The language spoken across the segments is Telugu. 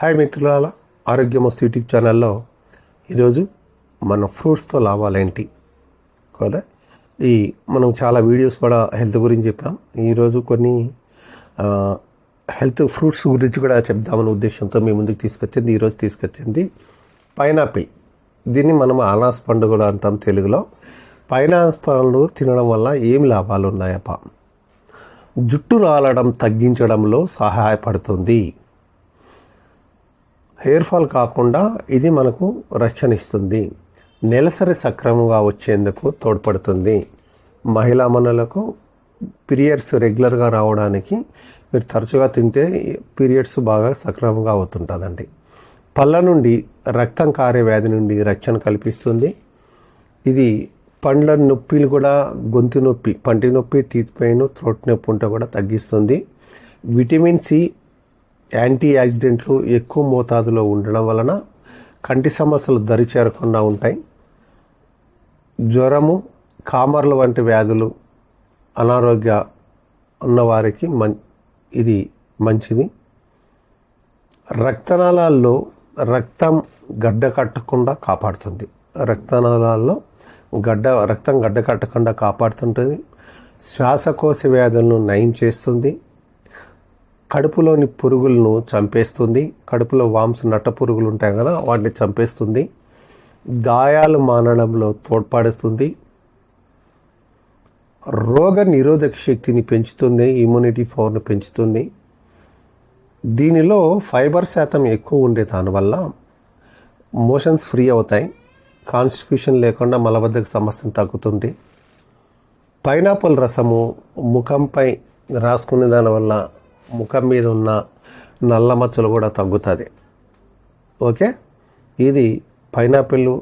హాయ్ మిత్రులాల ఆరోగ్యం వస్తు యూట్యూబ్ ఛానల్లో ఈరోజు మన ఫ్రూట్స్తో లాభాలేంటి? కదా? ఈ మనం చాలా వీడియోస్ కూడా హెల్త్ గురించి చెప్పాం. ఈరోజు కొన్ని హెల్త్ ఫ్రూట్స్ గురించి కూడా చెప్దామనే ఉద్దేశంతో మీ ముందుకు తీసుకొచ్చింది ఈరోజు తీసుకొచ్చింది పైనాపిల్. దీన్ని మనం అనాస్ పండు కూడా అంటాం తెలుగులో. పైనాస్ పండ్లు తినడం వల్ల ఏం లాభాలు ఉన్నాయప్ప జుట్టు రాలడం తగ్గించడంలో సహాయపడుతుంది. హెయిర్ ఫాల్ కాకుండా ఇది మనకు రక్షణ ఇస్తుంది నెలసరి సక్రమంగా వచ్చేందుకు తోడ్పడుతుంది. మహిళామణులకు పీరియడ్స్ రెగ్యులర్గా రావడానికి మీరు తరచుగా తింటే పీరియడ్స్ బాగా సక్రమంగా అవుతుంటుందండి. పళ్ళ నుండి రక్తం కారే వ్యాధి నుండి రక్షణ కల్పిస్తుంది. ఇది పండ్ల నొప్పిలు కూడా గొంతు నొప్పి పంటి నొప్పి టీత్ పెయిన్ థ్రోట్ నొప్పి ఉంటే కూడా తగ్గిస్తుంది. విటమిన్ సి యాంటీ యాక్సిడెంట్లు ఎక్కువ మోతాదులో ఉండడం వలన కంటి సమస్యలు దరి చేరకుండా ఉంటాయి. జ్వరము కామర్లు వంటి వ్యాధులు అనారోగ్య ఉన్నవారికి మం ఇది మంచిది. రక్తనాళాల్లో రక్తం గడ్డ కట్టకుండా కాపాడుతుంది. రక్తనాళాల్లో గడ్డ రక్తం గడ్డ కట్టకుండా కాపాడుతుంటుంది. శ్వాసకోశ వ్యాధులను నయం చేస్తుంది. కడుపులోని పురుగులను చంపేస్తుంది. కడుపులో వాంస నట్ట పురుగులు ఉంటాయి కదా వాటిని చంపేస్తుంది. గాయాలు మానడంలో తోడ్పడుతుంది. రోగ నిరోధక శక్తిని పెంచుతుంది ఇమ్యూనిటీ పవర్ని పెంచుతుంది. దీనిలో ఫైబర్ శాతం ఎక్కువ ఉండే దానివల్ల మోషన్స్ ఫ్రీ అవుతాయి. కాన్స్టిట్యూషన్ లేకుండా మలబద్ధక సమస్యను తగ్గుతుంది. పైనాపిల్ రసము ముఖంపై రాసుకునే దానివల్ల ముఖం మీద ఉన్న నల్ల మచ్చలు కూడా తగ్గుతుంది. ఓకే? ఇది పైనాపిల్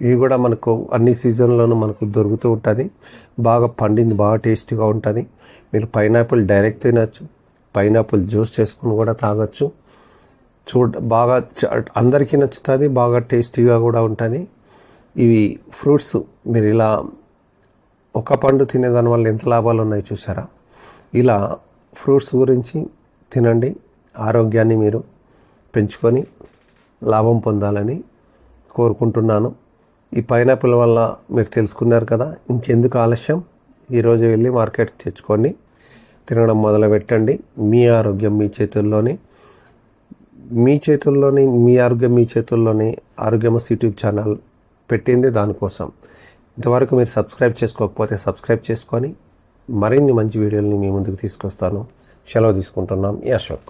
ఇవి కూడా మనకు అన్ని సీజన్లోనూ మనకు దొరుకుతూ ఉంటుంది. బాగా పండింది బాగా టేస్టీగా ఉంటుంది. మీరు పైనాపిల్ డైరెక్ట్ తినచ్చు. పైనాపిల్ జ్యూస్ చేసుకుని కూడా తాగొచ్చు. చూడ బాగా చ- అందరికీ నచ్చుతుంది బాగా టేస్టీగా కూడా ఉంటుంది. ఇవి ఫ్రూట్స్ మీరు ఇలా ఒక పండు తినేదాని వల్ల ఎంత లాభాలు ఉన్నాయి చూసారా? ఇలా ఫ్రూట్స్ గురించి తినండి. ఆరోగ్యాన్ని మీరు పెంచుకొని లాభం పొందాలని కోరుకుంటున్నాను. ఈ పైనాపిల్ వల్ల మీరు తెలుసుకున్నారు కదా ఇంకెందుకు ఆలస్యం? ఈరోజు వెళ్ళి మార్కెట్కి తెచ్చుకోండి తినడం మొదలు పెట్టండి మీ ఆరోగ్యం మీ చేతుల్లోనే. మీ చేతుల్లోనే మీ ఆరోగ్యం మీ చేతుల్లోనే ఆరోగ్యమస్ యూట్యూబ్ ఛానల్ పెట్టింది దానికోసం. ఇంతవరకు మీరు సబ్స్క్రైబ్ చేసుకోకపోతే సబ్స్క్రైబ్ చేసుకొని మరిన్ని మంచి వీడియోలని మీ ముందుకు తీసుకొస్తాను. సెలవు తీసుకుంటున్నాం. యశోక్.